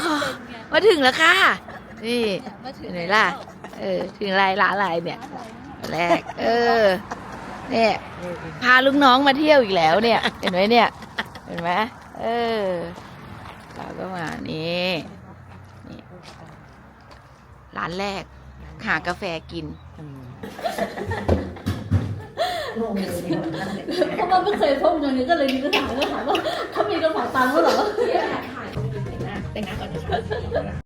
ขอมาถึงแล้วค่ะ นี่เห็นไหนล่ะ เออ ถึงอะไรร้านอะไรเนี่ยแรก เออ เนี่ย พาลูกน้องมาเที่ยวอีกแล้วเนี่ย เห็นไหมเนี่ย เห็นไหมเออ เราก็มานี่นี่ ร้านแรก หากาแฟกินเพราะว่าไม่เคยพบอย่างนี้ก็เลยมีคำถามก็ถามว่าเขามีกระเป๋าตังค์แล้วเหรอ แต่งหน้าก่อนนะคะ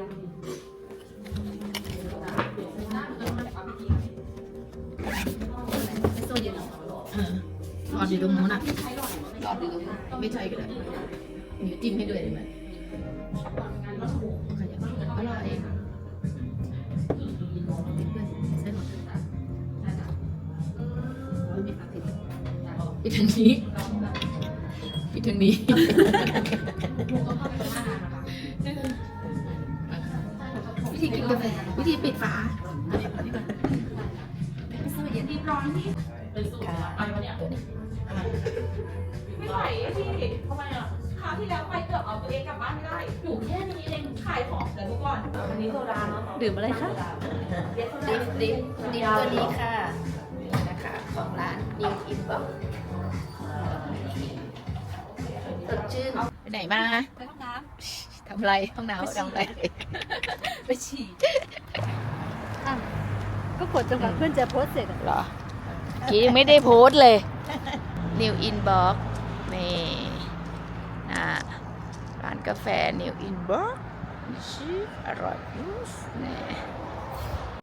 หลอดอยู่ตรงนู้นอะหลอดอยู่ตรงนู้นไม่ใช่ก็ได้มีจิ้มให้ด้วยได้ไหมขยับอร่อยปิดทางนี้ปิดทางนี้ ธีกินกาแฟวิธีปิดฝาค่ะตัวนี้ไม่ไหวอะพี่ทำไมอะคราวที่แล้วไปเกือบเอาตัวเองกลับบ้านไม่ได้อยู่แค่นี้เองขายของแต่ทุกก่อนวันนี้โซดาเนาะดื่มอะไรคะดิฟดิฟดิฟตัวนี้ค่ะนี่นะคะของร้าน New Inbox สดชื่นไปไหนมาไปห้องน้ ทำอะไรห้องน้ำทำอะไรำไปฉี่อะก็กดจนกว่าเพื่อนจะโพสต์เสร็จอะเหรอเมื่อกี้ยังไม่ได้โพสต์เลย New Inbox นี่อ่าร้านกาแฟ New Inbox ชื่ออร่อยนี่